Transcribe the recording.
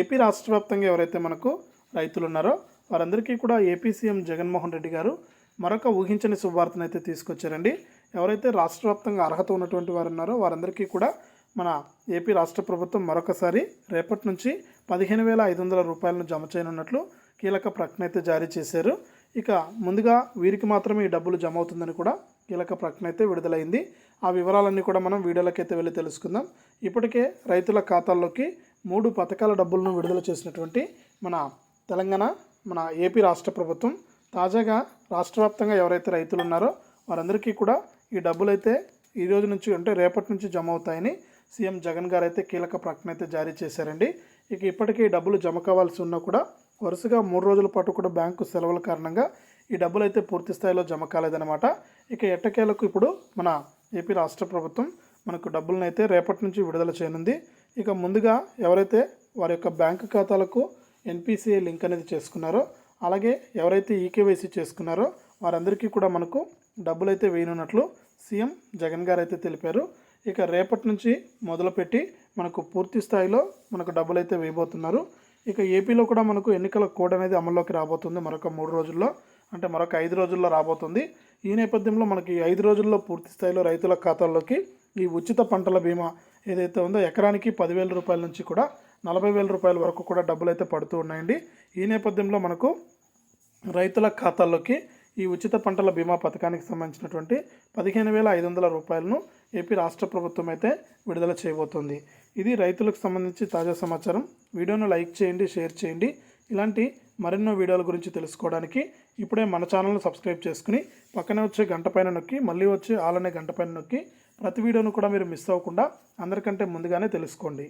AP రాష్ట్ర వ్యాప్తంగా ఎవరైతే మనకు రైతులు ఉన్నారో వారందరికీ కూడా ఏపీ సీఎం జగన్మోహన్ రెడ్డి గారు మరొక ఊహించని శుభవార్తను అయితే తీసుకొచ్చారండి. ఎవరైతే రాష్ట్ర వ్యాప్తంగా అర్హత ఉన్నటువంటి వారు ఉన్నారో వారందరికీ కూడా మన ఏపీ రాష్ట్ర ప్రభుత్వం మరొకసారి రేపటి నుంచి పదిహేను వేల ఐదు వందల రూపాయలను జమ చేయనున్నట్లు కీలక ప్రకటన అయితే జారీ చేశారు. ఇక ముందుగా వీరికి మాత్రమే ఈ డబ్బులు జమ అవుతుందని కూడా కీలక ప్రకటన అయితే విడుదలైంది. ఆ వివరాలన్నీ కూడా మనం వీడియోలకైతే వెళ్ళి తెలుసుకుందాం. ఇప్పటికే రైతుల ఖాతాల్లోకి మూడు పథకాల డబ్బులను విడుదల చేసినటువంటి మన తెలంగాణ మన ఏపీ రాష్ట్ర ప్రభుత్వం. తాజాగా రాష్ట్ర వ్యాప్తంగా ఎవరైతే రైతులు ఉన్నారో వారందరికీ కూడా ఈ డబ్బులు అయితే ఈ రోజు నుంచి అంటే రేపటి నుంచి జమ అవుతాయని సీఎం జగన్ గారు అయితే కీలక ప్రకటన అయితే జారీ చేశారండి. ఇక ఇప్పటికే డబ్బులు జమ కావాల్సి ఉన్నా కూడా వరుసగా మూడు రోజుల పాటు కూడా బ్యాంకు సెలవుల కారణంగా ఈ డబ్బులు అయితే పూర్తి స్థాయిలో జమ కాలేదన్నమాట. ఇక ఎట్టకేలకు ఇప్పుడు మన ఏపీ రాష్ట్ర ప్రభుత్వం మనకు డబ్బులను అయితే రేపటి నుంచి విడుదల చేయనుంది. ఇక ముందుగా ఎవరైతే వారి యొక్క బ్యాంకు ఖాతాలకు ఎన్పిసిఐ లింక్ అనేది చేసుకున్నారో అలాగే ఎవరైతే ఈకేవైసీ చేసుకున్నారో వారందరికీ కూడా మనకు డబ్బులు అయితే వేయనున్నట్లు సీఎం జగన్ గారు అయితే తెలిపారు. ఇక రేపటి నుంచి మొదలుపెట్టి మనకు పూర్తి స్థాయిలో మనకు డబ్బులు అయితే వేయబోతున్నారు. ఇక ఏపీలో కూడా మనకు ఎన్నికల కోడ్ అనేది అమల్లోకి రాబోతుంది మరొక మూడు రోజుల్లో అంటే మరొక ఐదు రోజుల్లో రాబోతుంది. ఈ నేపథ్యంలో మనకి ఐదు రోజుల్లో పూర్తి స్థాయిలో రైతుల ఖాతాల్లోకి ఈ ఉచిత పంటల బీమా ఏదైతే ఉందో ఎకరానికి పదివేల రూపాయల నుంచి కూడా నలభై వేల రూపాయల వరకు కూడా డబ్బులు అయితే పడుతూ ఉన్నాయండి. ఈ నేపథ్యంలో మనకు రైతుల ఖాతాల్లోకి ఈ ఉచిత పంటల బీమా పథకానికి సంబంధించినటువంటి పదిహేను వేల ఐదు వందల రూపాయలను ఏపీ రాష్ట్ర ప్రభుత్వం అయితే విడుదల చేయబోతోంది. ఇది రైతులకు సంబంధించి తాజా సమాచారం. వీడియోను లైక్ చేయండి షేర్ చేయండి. ఇలాంటి మరెన్నో వీడియోల గురించి తెలుసుకోవడానికి ఇప్పుడే మన ఛానల్ను సబ్స్క్రైబ్ చేసుకుని పక్కనే వచ్చే గంట పైన నొక్కి మళ్ళీ వచ్చే ఆలనే గంట పైన నొక్కి ప్రతి వీడియోను కూడా మీరు మిస్ అవ్వకుండా అందరికంటే ముందుగానే తెలుసుకోండి.